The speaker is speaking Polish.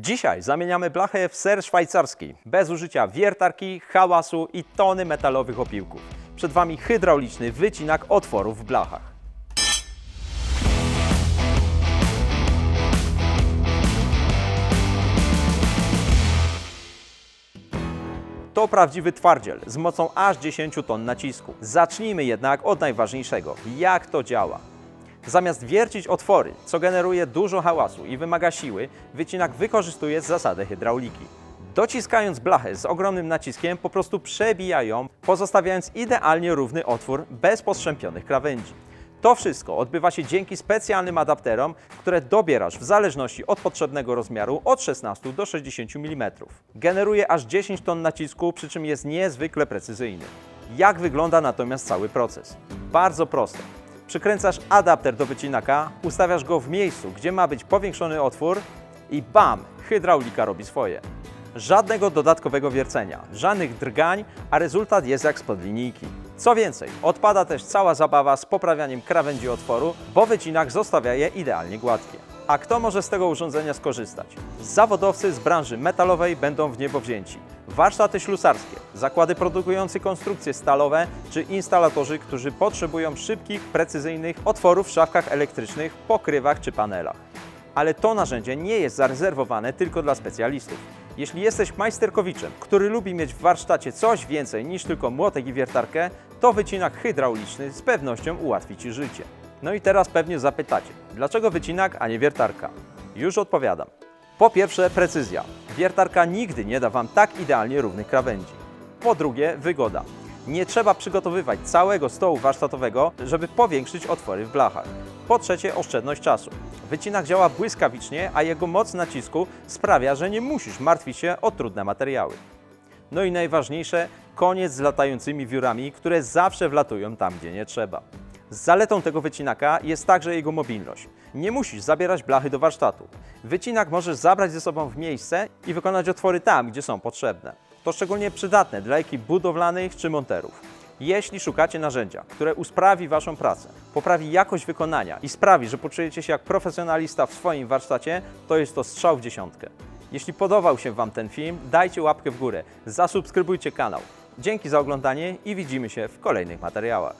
Dzisiaj zamieniamy blachę w ser szwajcarski, bez użycia wiertarki, hałasu i tony metalowych opiłków. Przed Wami hydrauliczny wycinak otworów w blachach. To prawdziwy twardziel z mocą aż 10 ton nacisku. Zacznijmy jednak od najważniejszego. Jak to działa? Zamiast wiercić otwory, co generuje dużo hałasu i wymaga siły, wycinak wykorzystuje zasadę hydrauliki. Dociskając blachę z ogromnym naciskiem, po prostu przebija ją, pozostawiając idealnie równy otwór bez postrzępionych krawędzi. To wszystko odbywa się dzięki specjalnym adapterom, które dobierasz w zależności od potrzebnego rozmiaru od 16 do 60 mm. Generuje aż 10 ton nacisku, przy czym jest niezwykle precyzyjny. Jak wygląda natomiast cały proces? Bardzo proste. Przykręcasz adapter do wycinaka, ustawiasz go w miejscu, gdzie ma być powiększony otwór i bam, hydraulika robi swoje. Żadnego dodatkowego wiercenia, żadnych drgań, a rezultat jest jak spod linijki. Co więcej, odpada też cała zabawa z poprawianiem krawędzi otworu, bo wycinak zostawia je idealnie gładkie. A kto może z tego urządzenia skorzystać? Zawodowcy z branży metalowej będą w niebo wzięci. Warsztaty ślusarskie, zakłady produkujące konstrukcje stalowe czy instalatorzy, którzy potrzebują szybkich, precyzyjnych otworów w szafkach elektrycznych, pokrywach czy panelach. Ale to narzędzie nie jest zarezerwowane tylko dla specjalistów. Jeśli jesteś majsterkowiczem, który lubi mieć w warsztacie coś więcej niż tylko młotek i wiertarkę, to wycinak hydrauliczny z pewnością ułatwi Ci życie. No i teraz pewnie zapytacie, dlaczego wycinak, a nie wiertarka? Już odpowiadam. Po pierwsze, precyzja. Wiertarka nigdy nie da Wam tak idealnie równych krawędzi. Po drugie, wygoda. Nie trzeba przygotowywać całego stołu warsztatowego, żeby powiększyć otwory w blachach. Po trzecie, oszczędność czasu. Wycinak działa błyskawicznie, a jego moc nacisku sprawia, że nie musisz martwić się o trudne materiały. No i najważniejsze, koniec z latającymi wiórami, które zawsze wlatują tam, gdzie nie trzeba. Zaletą tego wycinaka jest także jego mobilność. Nie musisz zabierać blachy do warsztatu. Wycinak możesz zabrać ze sobą w miejsce i wykonać otwory tam, gdzie są potrzebne. To szczególnie przydatne dla ekip budowlanych czy monterów. Jeśli szukacie narzędzia, które usprawi Waszą pracę, poprawi jakość wykonania i sprawi, że poczujecie się jak profesjonalista w swoim warsztacie, to jest to strzał w dziesiątkę. Jeśli podobał się Wam ten film, dajcie łapkę w górę, zasubskrybujcie kanał. Dzięki za oglądanie i widzimy się w kolejnych materiałach.